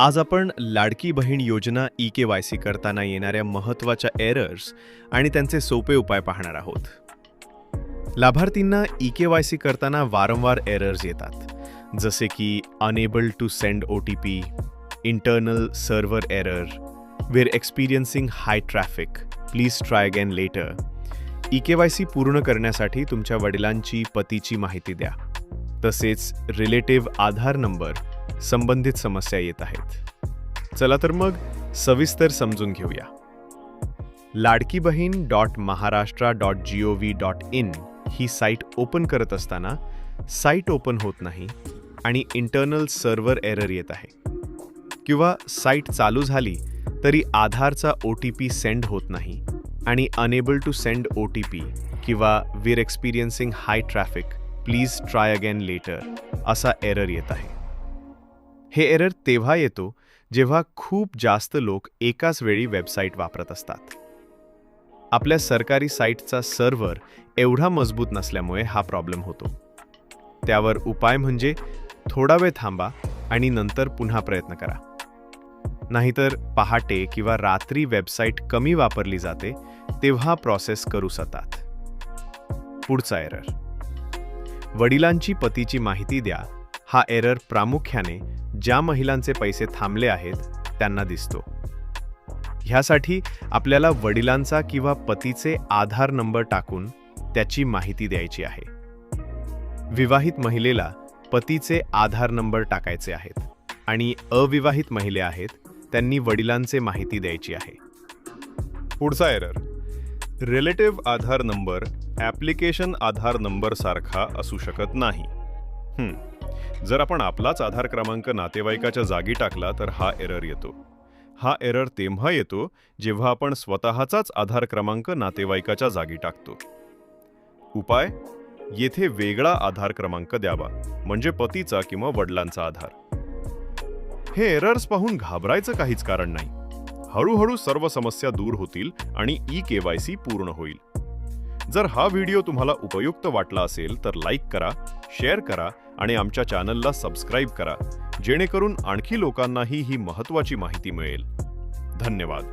आज आपण लाडकी बहीण योजना ई के वाय सी करताना येणाऱ्या महत्त्वाच्या एरर्स आणि त्यांचे सोपे उपाय पाहणार आहोत. लाभार्थींना ई के वाय सी करताना वारंवार एरर्स येतात. जसे की unable to send O T P internal server error we're experiencing high traffic please try again later E K Y C पूर्ण करण्यासाठी तुमच्या वडिलांची पतीची माहिती द्या. तसेच रिलेटिव्ह आधार नंबर संबंधित समस्या येत आहेत. चला तर मग सविस्तर समजून घेऊया. Ladki Bahin dot Maharashtra dot G O V dot in he site open करत असताना साईट ओपन होत नाही आणि इंटरनल सर्व्हर एरर येत आहे. किंवा साईट चालू झाली तरी आधारचा ओ टी पी सेंड होत नाही आणि unable to send O T P किंवा we're experiencing high traffic please try again later असा एरर येत आहे. हे एरर तेव्हा येतो जेव्हा खूप जास्त लोक एकाच वेळी वेबसाईट वापरत असतात. आपल्या सरकारी साईटचा सर्व्हर एवढा मजबूत नसल्यामुळे हा प्रॉब्लेम होतो. त्यावर उपाय म्हणजे थोडा वेळ थांबा आणि नंतर पुन्हा प्रयत्न करा. नाहीतर पहाटे किंवा रात्री वेबसाईट कमी वापरली जाते तेव्हा प्रोसेस करू सतात पुढचा एरर. वडिलांची पतीची माहिती द्या हा एरर प्रामुख्याने ज्या महिलांचे पैसे थांबले आहेत त्यांना दिसतो. ह्यासाठी आपल्याला वडिलांचा किंवा पतीचे आधार नंबर टाकून त्याची माहिती द्यायची आहे. विवाहित महिलेला पतीचे आधार नंबर टाकायचे आहेत आणि अविवाहित महिला आहेत त्यांनी वडिलांचे माहिती द्यायची आहे. पुढचा error. Relative Aadhaar number application Aadhaar नंबरसारखा असू शकत नाही. जर आपण आपलाच आधार क्रमांक नातेवाईकाच्या जागी टाकला तर हा एरर येतो. हा एरर तेव्हा येतो जेव्हा आपण स्वतःचाच आधार क्रमांक नातेवाईकाच्या जागी टाकतो. उपाय? येथे वेगळा आधार क्रमांक द्यावा म्हणजे पतीचा किंवा वडिलांचा आधार. हे एरर्स पाहून घाबरायचं काहीच कारण नाही. हळूहळू सर्व समस्या दूर होतील आणि ई के वाय सी पूर्ण होईल. जर हा व्हिडिओ तुम्हाला उपयुक्त वाटला असेल तर लाईक करा शेअर करा आणि आमच्या चॅनलला सबस्क्राईब करा जेणेकरून आणखी लोकांनाही ही महत्त्वाची माहिती मिळेल. धन्यवाद.